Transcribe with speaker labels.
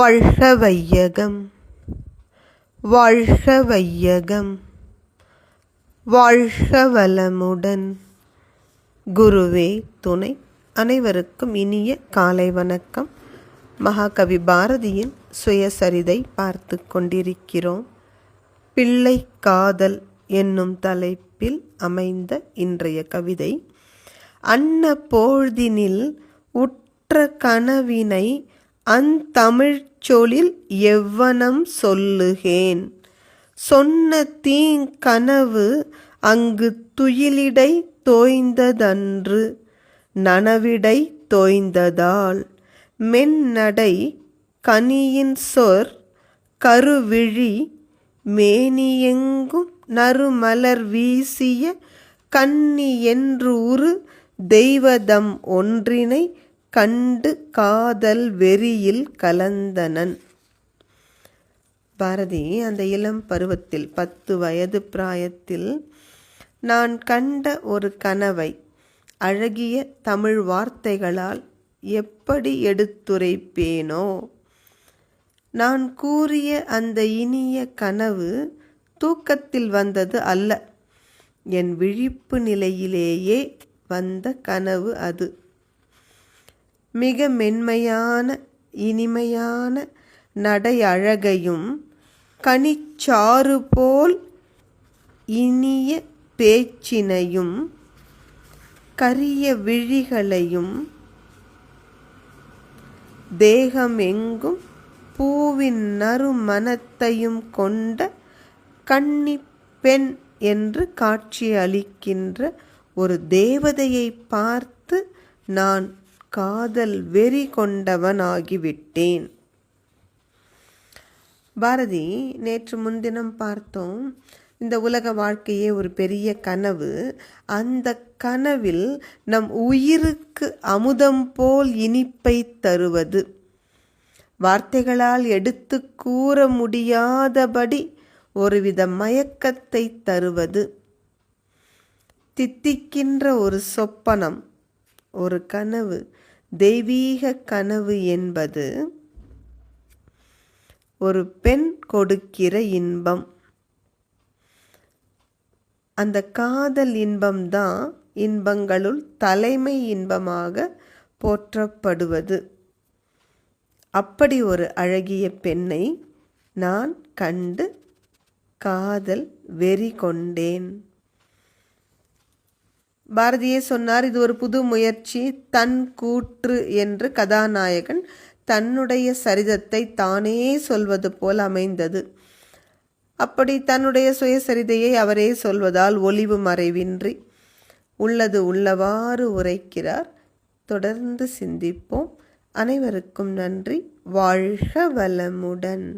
Speaker 1: வாழ்க வையகம் வாழ்க வையகம் வாழ்க வளமுடன் குருவே துணை. அனைவருக்கும் இனிய காலை வணக்கம். மகாகவி பாரதியின் சுயசரிதை பார்த்து கொண்டிருக்கிறோம். பிள்ளை காதல் என்னும் தலைப்பில் அமைந்த இன்றைய கவிதை. அன்ன போழ்தினில் உற்ற கனவினை அந்தமிழ்ச் சொலில் எவ்வனம் சொல்லுகேன். சொன்ன தீங்கனவு அங்கு துயிலிடை தோய்ந்ததன்று நனவிடை தோய்ந்ததால். மென்னடை கனியின் சொற் கருவிழி மேனியெங்கும் நறுமலர் வீசிய கன்னி என்று உரு தெய்வதம் ஒன்றினை கண்டு காதல் வெறியில் கலந்தனன். பாரதி அந்த இளம் பருவத்தில் பத்து வயது பிராயத்தில் நான் கண்ட ஒரு கனவை அழகிய தமிழ் வார்த்தைகளால் எப்படி எடுத்துரைப்பேனோ? நான் கூறிய அந்த இனிய கனவு தூக்கத்தில் வந்தது அல்ல. என் விழிப்பு நிலையிலேயே வந்த கனவு அது. மிக மென்மையான இனிமையான நடை அழகையும் கனிச்சாறு போல் இனிய பேச்சினையும் கரிய விழிகளையும் தேகமெங்கும் பூவின் நறுமணத்தையும் கொண்ட கன்னி பெண் என்று காட்சி அளிக்கின்ற ஒரு தேவதையை பார்த்து நான் காதல் வெறி கொண்டவனாகிவிட்டேன். பாரதி நேற்று முன்தினம் பார்த்தோம் இந்த உலக வாழ்க்கையே ஒரு பெரிய கனவு. அந்த கனவில் நம் உயிருக்கு அமுதம் போல் இனிப்பை தருவது. வார்த்தைகளால் எடுத்து கூற முடியாதபடி ஒருவித மயக்கத்தை தருவது. தித்திக்கின்ற ஒரு சொப்பனம் ஒரு கனவு. தெய்வீக கனவு என்பது ஒரு பெண் கொடுக்கிற இன்பம். அந்த காதல் இன்பம்தான் இன்பங்களுள் தலைமை இன்பமாக போற்றப்படுவது. அப்படி ஒரு அழகிய பெண்ணை நான் கண்டு காதல் வெறி கொண்டேன் பாரதியே சொன்னார் இது ஒரு புது முயற்சி. தன் கூற்று என்று கதாநாயகன் தன்னுடைய சரிதத்தை தானே சொல்வது போல் அமைந்தது. அப்படி தன்னுடைய சுயசரிதையை அவரே சொல்வதால் ஒளிவு மறைவின்றி உள்ளது உள்ளவாறு உரைக்கிறார். தொடர்ந்து சிந்திப்போம். அனைவருக்கும் நன்றி. வாழ்க வளமுடன்.